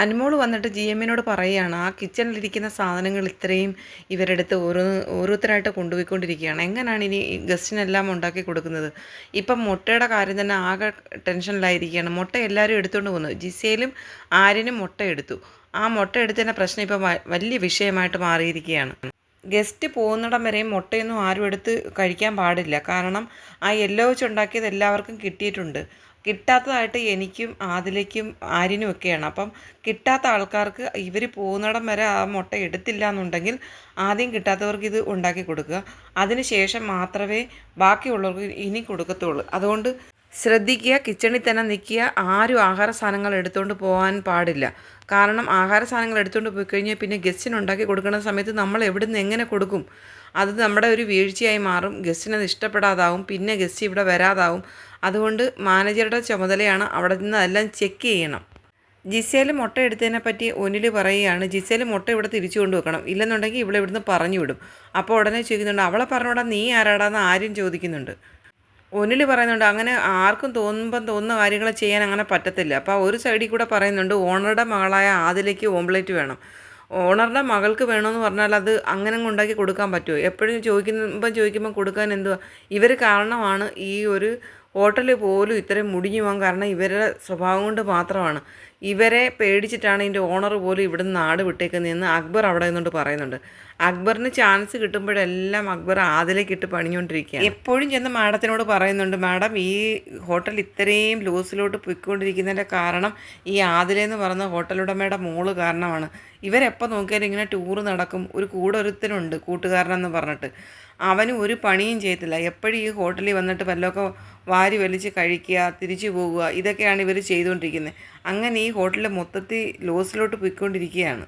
അനുമോൾ വന്നിട്ട് ജി എമ്മിനോട് പറയുകയാണ് ആ കിച്ചണിലിരിക്കുന്ന സാധനങ്ങൾ ഇത്രയും ഇവരെടുത്ത് ഓരോ ഓരോരുത്തരായിട്ട് കൊണ്ടുപോയിക്കൊണ്ടിരിക്കുകയാണ്. എങ്ങനെയാണ് ഇനി ഗസ്റ്റിനെല്ലാം ഉണ്ടാക്കി കൊടുക്കുന്നത്? ഇപ്പം മുട്ടയുടെ കാര്യം തന്നെ ആകെ ടെൻഷനിലായിരിക്കുകയാണ്. മുട്ട എല്ലാവരും എടുത്തുകൊണ്ട് പോകുന്നു ജിസയിലും ആര്യനും മുട്ട എടുത്തു. ആ മുട്ട എടുത്തതിന്റെ പ്രശ്നം ഇപ്പം വലിയ വിഷയമായിട്ട് മാറിയിരിക്കുകയാണ്. ഗസ്റ്റ് പോകുന്നിടം വരെയും മുട്ടയൊന്നും ആരും എടുത്ത് കഴിക്കാൻ പാടില്ല. കാരണം ആ യെല്ലോ വെച്ച് ഉണ്ടാക്കിയത് എല്ലാവർക്കും കിട്ടിയിട്ടുണ്ട്. കിട്ടാത്തതായിട്ട് എനിക്കും ആദിലേക്കും ആര്യനും ഒക്കെയാണ്. അപ്പം കിട്ടാത്ത ആൾക്കാർക്ക് ഇവർ പോകുന്നിടം വരെ ആ മുട്ട എടുത്തില്ല എന്നുണ്ടെങ്കിൽ ആദ്യം കിട്ടാത്തവർക്ക് ഇത് ഉണ്ടാക്കി കൊടുക്കുക. അതിന് ശേഷം മാത്രമേ ബാക്കിയുള്ളവർക്ക് ഇനി കൊടുക്കത്തുള്ളൂ. അതുകൊണ്ട് ശ്രദ്ധിക്കുക കിച്ചണിൽ തന്നെ നിൽക്കുക ആരും ആഹാര സാധനങ്ങൾ എടുത്തുകൊണ്ട് പോകാൻ പാടില്ല. കാരണം ആഹാര സാധനങ്ങൾ എടുത്തുകൊണ്ട് പോയി കഴിഞ്ഞാൽ പിന്നെ ഗസ്റ്റിന് ഉണ്ടാക്കി കൊടുക്കുന്ന സമയത്ത് നമ്മൾ എവിടെ നിന്ന് എങ്ങനെ കൊടുക്കും? അത് നമ്മുടെ ഒരു വീഴ്ചയായി മാറും. ഗസ്റ്റിന് അത് ഇഷ്ടപ്പെടാതാവും. പിന്നെ ഗസ്റ്റ് ഇവിടെ വരാതാവും. അതുകൊണ്ട് മാനേജറുടെ ചുമതലയാണ് അവിടെ നിന്ന് എല്ലാം ചെക്ക് ചെയ്യണം. ജിസേൽ മുട്ട എടുത്തതിനെ പറ്റി ഒനിൽ പറയുകയാണ് ജിസേൽ മുട്ട ഇവിടെ തിരിച്ചു കൊണ്ടുവെക്കണം ഇല്ലെന്നുണ്ടെങ്കിൽ ഇവിടെ ഇവിടുന്ന് പറഞ്ഞു വിടും. അപ്പോൾ ഉടനെ ചോദിക്കുന്നുണ്ട് അവളെ പറഞ്ഞോടാ നീ ആരാടാന്ന് ആരും ചോദിക്കുന്നുണ്ട്. ഒനിൽ പറയുന്നുണ്ട് അങ്ങനെ ആർക്കും തോന്നുമ്പം തോന്നുന്ന കാര്യങ്ങൾ ചെയ്യാൻ അങ്ങനെ പറ്റത്തില്ല. അപ്പോൾ ഒരു സൈഡിൽ കൂടെ പറയുന്നുണ്ട് ഓണറുടെ മകളായ ആദിലേക്ക് ഓംപ്ലേറ്റ് വേണം. ഓണറുടെ മകൾക്ക് വേണമെന്ന് പറഞ്ഞാൽ അത് അങ്ങനെ ഉണ്ടാക്കി കൊടുക്കാൻ പറ്റുമോ? എപ്പോഴും ചോദിക്കുമ്പം ചോദിക്കുമ്പോൾ കൊടുക്കാൻ എന്തുവാ? ഇവർ കാരണമാണ് ഈ ഒരു ഹോട്ടൽ പോലും ഇത്രയും മുടിഞ്ഞു പോകാൻ കാരണം ഇവരുടെ സ്വഭാവം കൊണ്ട് മാത്രമാണ്. ഇവരെ പേടിച്ചിട്ടാണ് ഇതിന്റെ ഓണർ പോലും ഇവിടുന്ന് നാട് വിട്ടേക്കുന്നതെന്ന് അക്ബർ അവിടെ നിന്നുകൊണ്ട് പറയുന്നുണ്ട്. അക്ബറിന് ചാൻസ് കിട്ടുമ്പോഴെല്ലാം അക്ബർ ആദിലേക്ക് ഇട്ട് പണിഞ്ഞുകൊണ്ടിരിക്കുക എപ്പോഴും ചെന്ന് മാഡത്തിനോട് പറയുന്നുണ്ട് മാഡം ഈ ഹോട്ടൽ ഇത്രയും ലൂസിലോട്ട് പോയിക്കൊണ്ടിരിക്കുന്നതിന്റെ കാരണം ഈ ആദിലെന്ന് പറയുന്ന ഹോട്ടൽ ഉടമയുടെ മോൾ കാരണമാണ്. ഇവരെപ്പോൾ നോക്കിയാലും ഇങ്ങനെ ടൂറ് നടക്കും. ഒരു കൂടെ ഒരുത്തനുണ്ട് കൂട്ടുകാരനെന്ന് പറഞ്ഞിട്ട്. അവന് ഒരു പണിയും ചെയ്യത്തില്ല. എപ്പോഴും ഈ ഹോട്ടലിൽ വന്നിട്ട് വല്ലതൊക്കെ വാരി വലിച്ച് കഴിക്കുക തിരിച്ചു പോകുക ഇതൊക്കെയാണ് ഇവർ ചെയ്തുകൊണ്ടിരിക്കുന്നത്. അങ്ങനെ ഈ ഹോട്ടൽ മൊത്തത്തിൽ ലോസിലോട്ട് പോയിക്കൊണ്ടിരിക്കുകയാണ്.